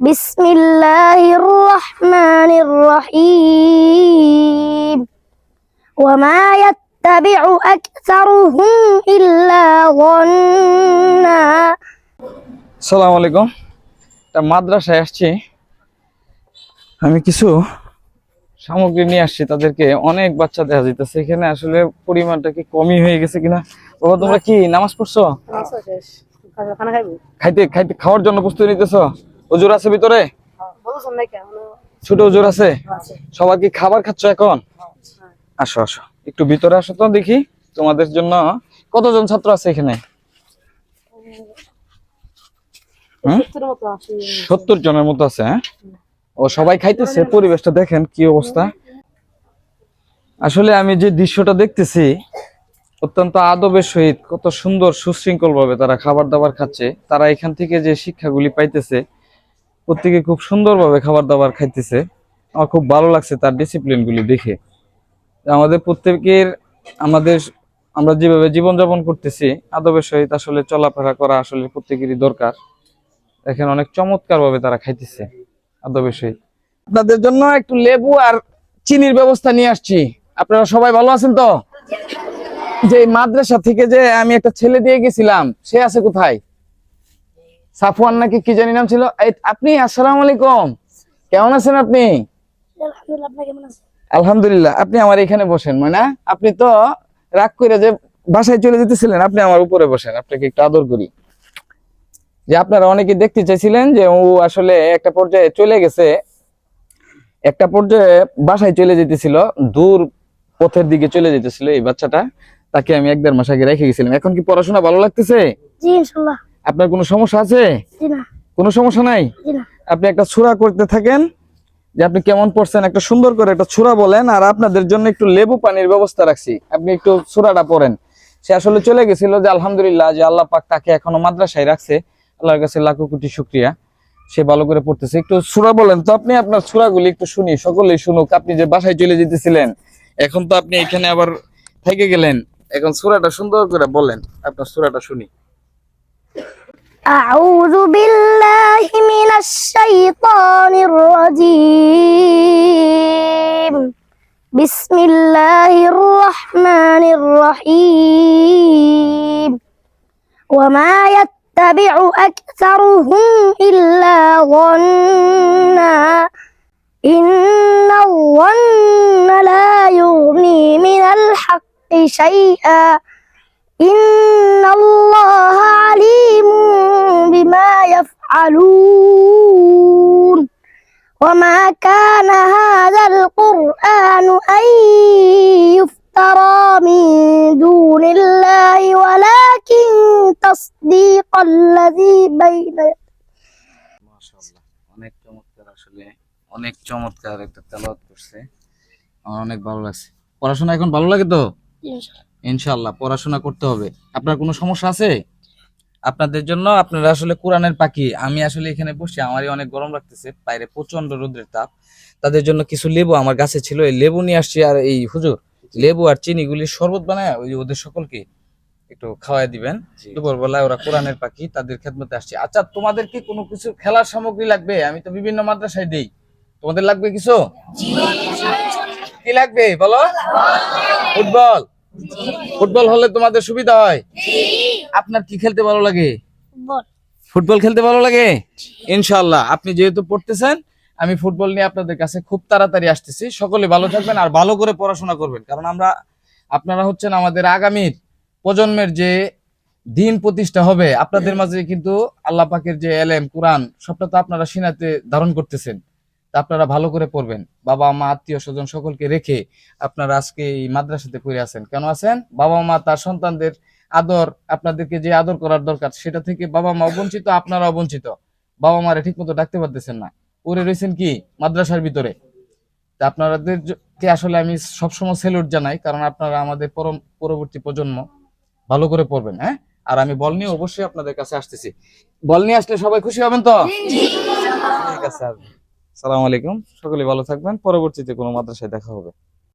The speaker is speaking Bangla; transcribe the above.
بسم الله الرحمن الرحيم وما يتبع أكثرهم إلا ظنا সালাম আলাইকুম তা মাদ্রাসায় আসছি আমি কিছু সামগ্রী নিয়ে আসছি তাদেরকে অনেক বাচ্চা দেখা যাইতেছে এখানে আসলে পরিমাণটা কি কমই হয়ে গেছে কিনা বাবা তোমরা কি নামাজ পড়ছো খানা খাইবো খাইতে খাইতে খাওয়ার জন্য প্রস্তুতি নিতেছ ওজোর আছে ভিতরে? ছোট ওজোর আছে? সবাই কি খাবার খাচ্ছ এখন? আসো আসো। একটু ভিতরে আসো তো দেখি তোমাদের জন্য। কতজন ছাত্র আছে এখানে? সত্তর জনের মতো আছে হ্যাঁ? ও সবাই খাইতেছে, পরিবেশটা দেখেন কি অবস্থা। আসলে আমি যে দৃশ্যটা দেখতেছি, অত্যন্ত আদবের সহিত, কত সুন্দর সুশৃঙ্খল ভাবে তারা খাবার দাবার খাচ্ছে। তারা এখান থেকে যে শিক্ষাগুলি পাইতেছে প্রত্যেকে খুব সুন্দরভাবে খাবার দাবার খাইতেছে। আমার খুব ভালো লাগছে তার ডিসিপ্লিন গুলি দেখে। আমাদের প্রত্যেকের, আমাদের, আমরা যেভাবে জীবনযাপন করতেছি, আদবের সহিত আসলে চলাফেরা করা আসলে প্রত্যেকেরই দরকার। দেখেন অনেক চমৎকার ভাবে তারা খাইতেছে আদবের সহিত। আপনাদের জন্য একটু লেবু আর চিনির ব্যবস্থা নিয়ে আসছি। আপনারা সবাই ভালো আছেন তো? যে মাদ্রাসা থেকে যে আমি একটা ছেলে দিয়ে গেছিলাম, সে আছে কোথায়? সাফওয়ান নাকি কি জানি নাম ছিল? আপনি আসসালামু আলাইকুম। কেমন আছেন আপনি? আলহামদুলিল্লাহ আপনি আমার এখানে বসেন ময়না আপনি তো রাগ করে যে বাসায় চলে যেতেছিলেন আপনি আমার উপরে বসেন আপনাকে একটু আদর করি। যে আপনারা অনেকে দেখতে চাইছিলেন যে ও আসলে একটা পর্যায়ে চলে গেছে একটা পর্যায়ে বাসায় চলে যেতেছিল দূর পথের দিকে চলে যেতেছিল এই বাচ্চাটা তাকে আমি এক দেড় মাস আগে রেখে গেছিলাম। এখন কি পড়াশোনা ভালো লাগতেছে? জি ইনশাল্লাহ। আপনার কোনো সমস্যা আছে? কোনো সমস্যা নাই? আপনি একটা ছুরা করতে থাকেন যে আপনি কেমন পড়ছেন একটা সুন্দর করে একটা ছুরা বলেন আর আপনাদের জন্য একটু লেবু পানির ব্যবস্থা রাখছি। আপনি একটু ছুরাটা পড়েন। সে আসলে চলে গেছিল যে আলহামদুলিল্লাহ যে আল্লাহ পাক তাকে এখনও মাদ্রাসায় রাখছে। আল্লাহর কাছে লাখো কোটি শুক্রিয়া। সে ভালো করে পড়তেছে। একটু সুরা বলেন তো আপনি আপনার সুরাগুলি একটু শুনি সকলেই শুনুক। আপনি যে বাসায় চলে যেতেছিলেন এখন তো আপনি এখানে আবার থেকে গেলেন। এখন সুরাটা সুন্দর করে বলেন আপনার সুরাটা শুনি। أعوذ بالله من الشيطان الرجيم. بسم الله الرحمن الرحيم. وما يتبع أكثرهم إلا ظنا. إن الظن لا يغني من الحق شيئا. إن الله عليم بما يفعلون وما كان هذا القرآن أن يفترى من دون الله ولكن تصديق الذي بين মাশাআল্লাহ অনেক চমৎকার আসলে অনেক চমৎকার একটা তেলাওয়াত করছে আমার অনেক ভালো লাগছে পড়াশোনা এখন ভালো লাগে তো ইনশাআল্লাহ পড়াশোনা করতে হবে। আপনার কোনো সমস্যা আছে? আপনাদের জন্য আপনারা আসলে কোরআনের পাখি। আমি আসলে এখানে বসে আমারই অনেক গরম লাগতেছে বাইরে প্রচণ্ড রোদের তাপ। তাদের জন্য কিছু লেবু আমার গাছে ছিল এই লেবু নিয়ে আসছি। আর এই হুজুর লেবু আর চিনি গুলি শরবত বানায় ওই ওদের সকলকে একটু খাওয়াই দিবেন। দুপুর বেলায় ওরা কোরআনের পাখি তাদের খেদমতে আসছে। আচ্ছা তোমাদের কি কোনো কিছু খেলার সামগ্রী লাগবে? আমি তো বিভিন্ন মাদ্রাসায় দেই। তোমাদের লাগবে কিছু? কি লাগবে? বলো। ফুটবল। ফুটবল হলে তোমাদের সুবিধা হয়? আপনার কি খেলতে ভালো লাগে? ফুটবল খেলতে ভালো লাগে? ইনশাআল্লাহ। আপনি যেহেতু পড়তেছেন আমি ফুটবল নিয়ে আপনাদের কাছে খুব তাড়াতাড়ি আসতেছি। সকলে ভালো থাকবেন আর ভালো করে পড়াশোনা করবেন। কারণ আমরা আপনারা হচ্ছেন আমাদের আগামীর প্রজন্মের যে দিন প্রতিষ্ঠা হবে আপনাদের মাঝে কিন্তু আল্লাহ পাকের যে এলেম কোরআন সবটা তো আপনারা সিনাতে ধারণ করতেছেন। আপনারা ভালো করে পড়বেন। বাবা মা আত্মীয় স্বজন সকলকে রেখে আপনারা আজকে এই মাদ্রাসাতে পড়ে আছেন। কেন আছেন? বাবা মা তার সন্তানদের আদর আপনাদেরকে যে আদর করার দরকার সেটা থেকে বাবা মা বঞ্চিত আপনারা বঞ্চিত বাবা মারে ঠিক মতো ডাকতে পারতেছেন না। পড়ে রয়েছেন কি? মাদ্রাসার ভিতরে। তা আপনাদেরকে আসলে আমি সবসময় সেলুট জানাই কারণ আপনারা আমাদের পরম- পরবর্তী প্রজন্ম। ভালো করে পড়বেন হ্যাঁ? আর আমি বল নিয়ে অবশ্যই আপনাদের কাছে আসতেছি। বল নিয়ে আসলে সবাই খুশি হবেন তো? ঠিক আছে সালাম আলাইকুম। সকলে ভালো থাকবেন। পরবর্তীতে কোনো মাদ্রাসায় দেখা হবে।